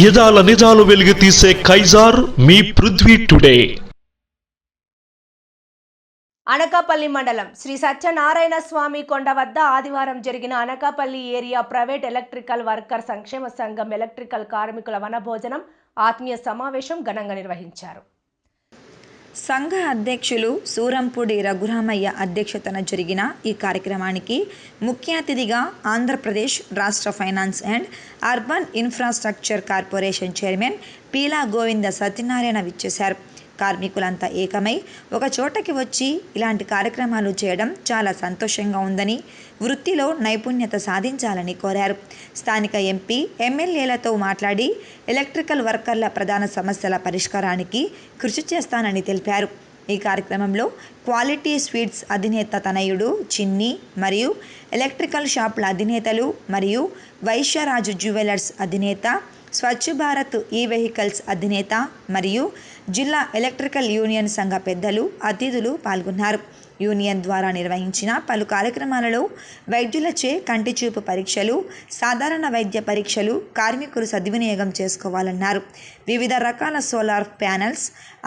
యదాల నిజాలు వెలుగు తీసే కైజార్ మీ పృథ్వీ టుడే. అనకాపల్లి మండలం శ్రీ సత్యనారాయణ స్వామి కొండ వద్ద ఆదివారం జరిగిన Anakapalli area private electrical worker సంక్షేమ సంఘం ఎలక్ట్రికల్ కార్మికుల వనభోజనం ఆత్మీయ సమావేశం ఘనంగా నిర్వహించారు. సంఘ అధ్యక్షులు సూరంపూడి రఘురామయ్య అధ్యక్షతన జరిగిన ఈ కార్యక్రమానికి ముఖ్య అతిథిగా ఆంధ్రప్రదేశ్ రాష్ట్ర finance and urban infrastructure corporation chairman Peela Govinda Satyanarayana విచ్చేశారు. కార్మికులంతా ఏకమై ఒక చోటకి వచ్చి ఇలాంటి కార్యక్రమాలు చేయడం చాలా సంతోషంగా ఉందని వృత్తిలో నైపుణ్యత సాధించాలని కోరారు. స్థానిక ఎంపీ ఎమ్మెల్యేలతో మాట్లాడి ఎలక్ట్రికల్ వర్కర్ల ప్రధాన సమస్యల పరిష్కారానికి కృషి చేస్తానని తెలిపారు. ఈ కార్యక్రమంలో క్వాలిటీ స్వీట్స్ అధినేత తనయుడు చిన్ని మరియు ఎలక్ట్రికల్ షాపుల అధినేతలు మరియు వైశ్యరాజు జ్యువెలర్స్ అధినేత స్వచ్ఛ భారత్ ఈ వెహికల్స్ అధినేత మరియు జిల్లా ఎలక్ట్రికల్ యూనియన్ సంఘ పెద్దలు అతిథులు పాల్గొన్నారు. యూనియన్ ద్వారా నిర్వహించిన పలు కార్యక్రమాలలో వైద్యులచే కంటి చూపు పరీక్షలు సాధారణ వైద్య పరీక్షలు కార్మికులు సద్వినియోగం చేసుకోవాలన్నారు. వివిధ రకాల solar panels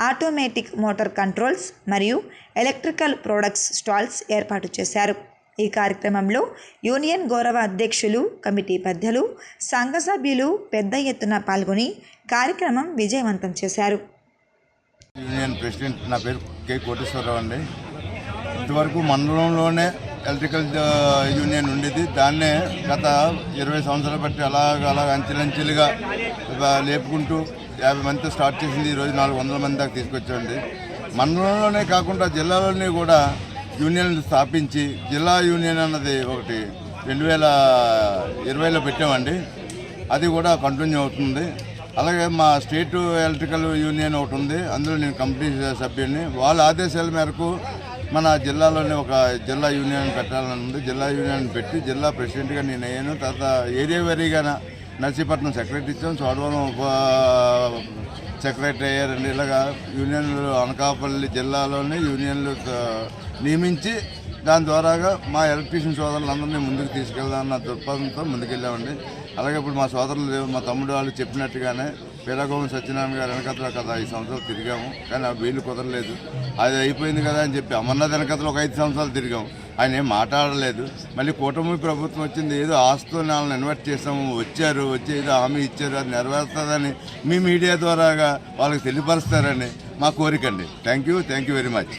automatic motor controls మరియు ఎలక్ట్రికల్ ప్రొడక్ట్స్ స్టాల్స్ ఏర్పాటు చేశారు. ఈ కార్యక్రమంలో యూనియన్ గౌరవ అధ్యక్షులు కమిటీ పెద్దలు సంఘ సభ్యులు పెద్ద ఎత్తున పాల్గొని కార్యక్రమం విజయవంతం చేశారు. యూనియన్ ప్రెసిడెంట్ నా పేరు కె. కోటేశ్వరరావు అండి. ఇంతవరకు మండలంలోనే ఎలక్ట్రికల్ యూనియన్ ఉండేది. దాన్నే గత ఇరవై సంవత్సరాలు బట్టి అలాగ అలాగ అంచెలంచెలుగా లేపుకుంటూ యాభై మందితో స్టార్ట్ చేసింది. ఈరోజు నాలుగు వందల మంది దాకా తీసుకొచ్చామండి. మండలంలోనే కాకుండా జిల్లాలోనే కూడా యూనియన్లు స్థాపించి జిల్లా యూనియన్ అన్నది ఒకటి రెండు వేల ఇరవైలో పెట్టామండి. అది కూడా కంటిన్యూ అవుతుంది. అలాగే మా స్టేట్ ఎలక్ట్రికల్ యూనియన్ ఒకటి ఉంది. అందులో నేను కమిటీ సభ్యుడిని. వాళ్ళ ఆదేశాల మేరకు మన జిల్లాలోనే ఒక జిల్లా యూనియన్ పెట్టాలని ఉంది. జిల్లా యూనియన్ పెట్టి జిల్లా ప్రెసిడెంట్గా నేను అయ్యాను. తర్వాత ఏరియా వారీగా నర్సీపట్నం సెక్రటరీ ఇచ్చాం. చోడవరం ఉప సెక్రటరీ అయ్యారండి ఇలాగా యూనియన్లు అనకాపల్లి జిల్లాలోనే యూనియన్లు నియమించి దాని ద్వారాగా మా ఎలక్ట్రీషియన్ సోదరులందరినీ ముందుకు తీసుకెళ్దామన్న దృక్పథంతో ముందుకెళ్ళామండి. అలాగే ఇప్పుడు మా సోదరులు మా తమ్ముడు వాళ్ళు చెప్పినట్టుగానే వీరగోవింద సత్యనారాయణ గారు వెనకతలో కదా ఐదు సంవత్సరాలు తిరిగాము. కానీ ఆ వీలు కుదరలేదు. అది అయిపోయింది కదా అని చెప్పి అమర్నాథ్ వెనకతలో ఒక ఐదు సంవత్సరాలు తిరిగాము. ఆయన ఏం మాట్లాడలేదు. మళ్ళీ కూటమి ప్రభుత్వం వచ్చింది ఏదో ఆస్తో వాళ్ళని ఇన్వైట్ చేసాము వచ్చారు వచ్చి ఏదో హామీ ఇచ్చారు అది నెరవేరుతుందని మీ మీడియా ద్వారాగా వాళ్ళకి తెలియపరుస్తారని మా కోరిక అండి. Thank you thank you very much